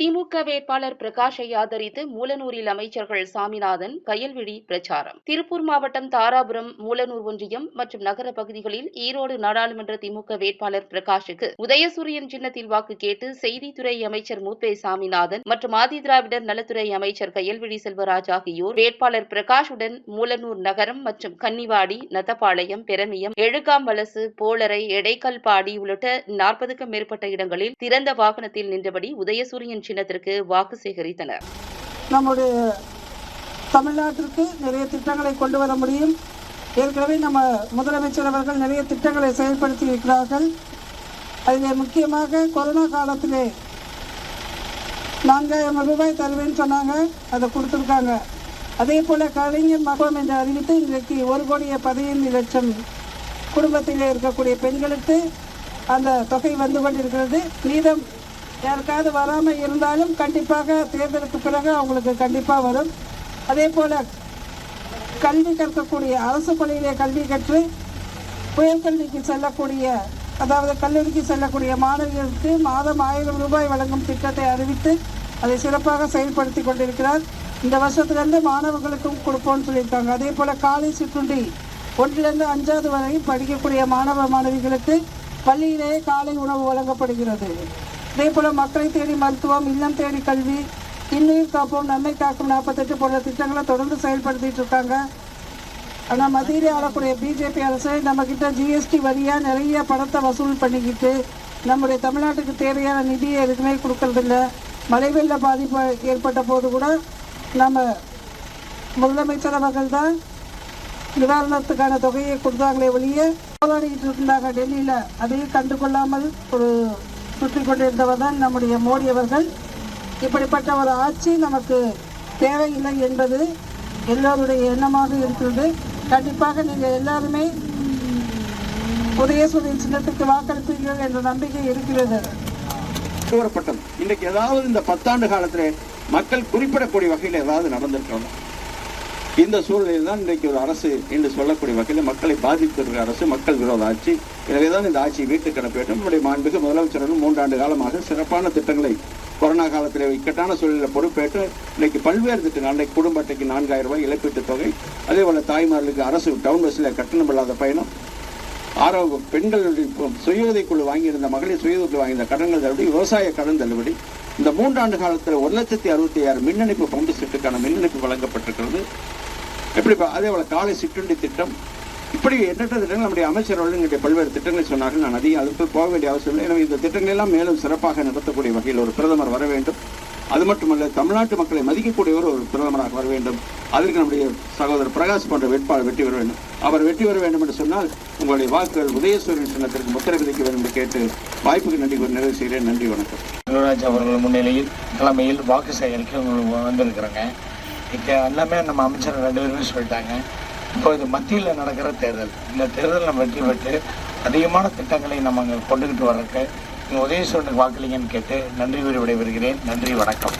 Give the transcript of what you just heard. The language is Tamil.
திமுக வேட்பாளர் பிரகாஷை ஆதரித்து மூலனூரில் அமைச்சர்கள் சாமிநாதன் கயல்விழி பிரச்சாரம். திருப்பூர் மாவட்டம் தாராபுரம் மூலனூர் ஒன்றியம் மற்றும் நகர பகுதிகளில் ஈரோடு நாடாளுமன்ற திமுக வேட்பாளர் பிரகாஷுக்கு உதயசூரியன் சின்னத்தில் வாக்கு கேட்டு செய்தித்துறை அமைச்சர் மூப்பே சாமிநாதன் மற்றும் ஆதிதிராவிடர் நலத்துறை அமைச்சர் கயல்விழி செல்வராஜ் ஆகியோர் வேட்பாளர் பிரகாஷுடன் மூலனூர் நகரம் மற்றும் கன்னிவாடி நத்தப்பாளையம் பெரமியம் எழுகாம் வலசு போலரை எடைக்கல்பாடி உள்ளிட்ட நாற்பதுக்கும் மேற்பட்ட இடங்களில் திறந்த வாகனத்தில் நின்றபடி உதயசூரியன் சின்னத்திற்கு வாக்கு சேகரித்தனர். நம்முடைய தமிழ்நாட்டிற்கு நிறைய திட்டங்களை கொண்டு வர முடியும். ஏற்கனவே நம்ம முதலமைச்சர் அவர்கள் நிறைய திட்டங்களை செயல்படுத்தி இருக்கிறார்கள். அதில் முக்கியமாக கொரோனா காலத்திலே நான்காயிரம் ரூபாய் தருவேன்னு சொன்னாங்க. அதை கொடுத்துருக்காங்க. அதே போல் கலைஞர் மகம் என்று அறிவித்து இன்றைக்கு ஒரு கோடியே பதினைந்து லட்சம் குடும்பத்தில் இருக்கக்கூடிய பெண்களுக்கு அந்த தொகை வந்து கொண்டிருக்கிறது. மீதம் யாருக்காவது வராமல் இருந்தாலும் கண்டிப்பாக தேர்தலுக்கு பிறகு அவங்களுக்கு கண்டிப்பாக வரும். அதே போல் கல்வி கற்கக்கூடிய அரசு பள்ளியிலே கல்வி கற்று உயர்கல்விக்கு செல்லக்கூடிய அதாவது கல்லூரிக்கு செல்லக்கூடிய மாணவிகளுக்கு மாதம் ஆயிரம் ரூபாய் வழங்கும் திட்டத்தை அறிவித்து அதை சிறப்பாக செயல்படுத்தி கொண்டிருக்கிறார். இந்த வருஷத்துலேருந்து மாணவர்களுக்கும் கொடுப்போம்னு சொல்லியிருக்காங்க. அதே போல் காலை சிற்றுண்டி ஒன்றிலிருந்து அஞ்சாவது வரை படிக்கக்கூடிய மாணவ மாணவிகளுக்கு பள்ளியிலேயே காலை உணவு வழங்கப்படுகிறது. இதேபோல் மக்களை தேடி மருத்துவம் இல்லம் தேடி கல்வி இன்னுயிர் காப்போம் நன்மை காக்கும் நாற்பத்தெட்டு போன்ற திட்டங்களை தொடர்ந்து செயல்படுத்திட்டு இருக்காங்க. ஆனால் மத்தியில் ஆளக்கூடிய பிஜேபி அரசு நம்மக்கிட்ட ஜிஎஸ்டி வரியாக நிறைய பணத்தை வசூல் பண்ணிக்கிட்டு நம்முடைய தமிழ்நாட்டுக்கு தேவையான நிதியை எதுக்குமே கொடுக்கறதில்ல. மழை வெள்ள பாதிப்பு ஏற்பட்ட போது கூட நம்ம முதலமைச்சர் அவர்கள் தான் நிவாரணத்துக்கான தொகையை கொடுத்தாங்களே ஒழிய போராடிட்டு இருந்தாங்க டெல்லியில். அதையும் கண்டுகொள்ளாமல் ஒரு சுற்றி கொண்டிருந்தவர் தான் நம்முடைய மோடி அவர்கள். இப்படிப்பட்ட ஒரு ஆட்சி நமக்கு தேவையில்லை என்பது எல்லோருடைய எண்ணமாக இருக்கிறது. கண்டிப்பாக நீங்கள் எல்லாருமே உதயசூரியன் சின்னத்துக்கு வாக்களிப்பீர்கள் என்ற நம்பிக்கை இருக்கிறது. கூறப்பட்டது இன்னைக்கு ஏதாவது இந்த பத்தாண்டு காலத்தில் மக்கள் குறிப்பிடக்கூடிய வகையில் ஏதாவது நடந்திருக்கிறோம் இந்த சூழ்நிலையில் தான் இன்றைக்கு ஒரு அரசு என்று சொல்லக்கூடிய வகையில் மக்களை பாதித்திருக்கிற அரசு மக்கள் விரோத ஆட்சி. எனவே தான் இந்த ஆட்சியை வீட்டுக்கு அனுப்ப நம்முடைய மாண்புக்கு முதலமைச்சரும் மூன்றாண்டு காலமாக சிறப்பான திட்டங்களை கொரோனா காலத்தில் இக்கட்டான சூழலில் பொறுப்பேற்று இன்னைக்கு பல்வேறு திட்டங்கள் அன்றைக்கு குடும்ப அட்டைக்கு நான்காயிரம் ரூபாய் இழப்பீட்டுத் தொகை அதே போல தாய்மார்களுக்கு அரசு டவுன் பஸ்ஸில் கட்டணமில்லாத பயணம் ஆரோக்கியம் பெண்களுடைய சுய உதவிக்குழு வாங்கியிருந்த மகளிர் சுய உதவி வாங்கியிருந்த கடன்கள் தள்ளுபடி விவசாய கடன் தள்ளுபடி. இந்த மூன்றாண்டு காலத்தில் ஒரு லட்சத்தி அறுபத்தி ஆறு மின்னணைப்பு பம்பு செட்டுக்கான மின்னணைப்பு வழங்கப்பட்டிருக்கிறது. எப்படி அதே போல காலை சிற்றுண்டி திட்டம். இப்படி எண்ணற்ற திட்டங்கள் நம்முடைய அமைச்சர்கள் எங்களுடைய பல்வேறு திட்டங்களை சொன்னார்கள். நான் அதிகம் அதுக்கு போக வேண்டிய அவசியம் இல்லை. எனவே இந்த திட்டங்கள் எல்லாம் மேலும் சிறப்பாக நடத்தக்கூடிய வகையில் ஒரு பிரதமர் வர வேண்டும். அது மட்டுமல்ல தமிழ்நாட்டு மக்களை மதிக்கக்கூடியவர் ஒரு பிரதமராக வர வேண்டும். அதற்கு நம்முடைய சகோதரர் பிரகாஷ் போன்ற வேட்பாளர் வெற்றி பெற வேண்டும். அவர் வெற்றி பெற வேண்டும் என்று சொன்னால் உங்களுடைய வாக்குகள் உதயசூரியன் சின்னத்திற்கு முத்திரை விதிக்க வேண்டும் என்று கேட்டு வாய்ப்புக்கு நன்றி கூறி நிறைவு செய்கிறேன். நன்றி வணக்கம். யுவராஜ் அவர்கள் முன்னிலையில் தலைமையில் வாக்கு சேகரிக்க வந்திருக்கிறாங்க. இப்போ எல்லாமே நம்ம அமைச்சர் ரெண்டு பேருமே சொல்லிட்டாங்க. இப்போ இது மத்தியில் நடக்கிற தேர்தல். இந்த தேர்தல் நம்ம வெற்றி பெற்று அதிகமான திட்டங்களை நம்ம அங்கே கொண்டுகிட்டு வர்றதுக்கு நீங்கள் உதயசூரனுக்கு வாக்களிங்கன்னு கேட்டு நன்றி கூறி விடைபெறுகிறேன். நன்றி வணக்கம்.